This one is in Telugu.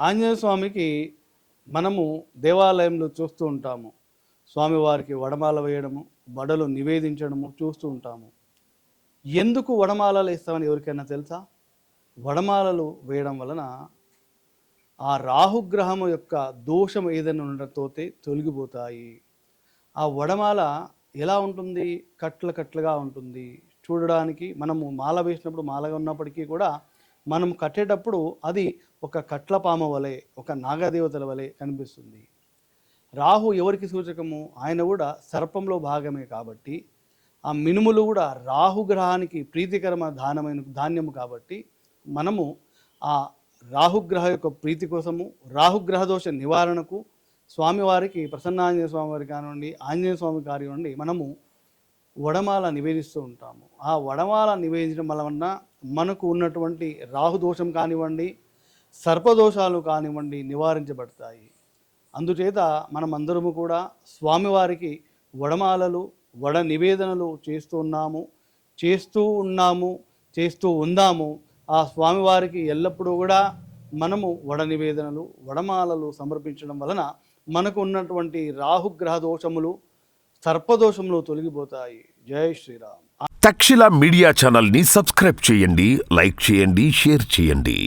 ఆంజనేయ స్వామికి మనము దేవాలయంలో చూస్తూ ఉంటాము. స్వామివారికి వడమాల వేయడము వడలు నివేదించడము చూస్తూ ఉంటాము. ఎందుకు వడమాలలు ఇస్తామని ఎవరికైనా తెలుసా? వడమాలలు వేయడం వలన ఆ రాహుగ్రహం యొక్క దోషం ఏదైనా ఉండటంతో తొలగిపోతాయి. ఆ వడమాల ఎలా ఉంటుంది? కట్ల కట్లుగా ఉంటుంది. చూడడానికి మనము మాల వేసినప్పుడు మాలగా ఉన్నప్పటికీ కూడా మనం కట్టేటప్పుడు అది ఒక కట్లపామ వలె ఒక నాగదేవతల వలె కనిపిస్తుంది. రాహు ఎవరికి సూచకము? ఆయన కూడా సర్పంలో భాగమే కాబట్టి ఆ మినుములు కూడా రాహుగ్రహానికి ప్రీతికరమ దానమైన ధాన్యము కాబట్టి మనము ఆ రాహుగ్రహ యొక్క ప్రీతి కోసము రాహుగ్రహ దోష నివారణకు స్వామివారికి ప్రసన్నాంజనేయ స్వామివారి కానివ్వండి ఆంజనేయ స్వామి కానివ్వండి మనము వడమాల నివేదిస్తూ ఉంటాము. ఆ వడమాల నివేదించడం వలన మనకు ఉన్నటువంటి రాహు దోషం కానివ్వండి సర్పదోషాలు కానివ్వండి నివారించబడతాయి. అందుచేత మనమందరము కూడా స్వామివారికి వడమాలలు వడ నివేదనలు చేస్తూ ఉన్నాము చేస్తూ ఉన్నాము చేస్తూ ఉందాము. ఆ స్వామివారికి ఎల్లప్పుడూ కూడా మనము వడ నివేదనలు వడమాలలు సమర్పించడం వలన మనకు ఉన్నటువంటి రాహుగ్రహ దోషములు సర్పదోషంలో తొలగిపోతాయి. జై శ్రీరామ్. తక్షిల మీడియా ఛానల్ని సబ్స్క్రైబ్ చేయండి లైక్ చేయండి షేర్ చేయండి.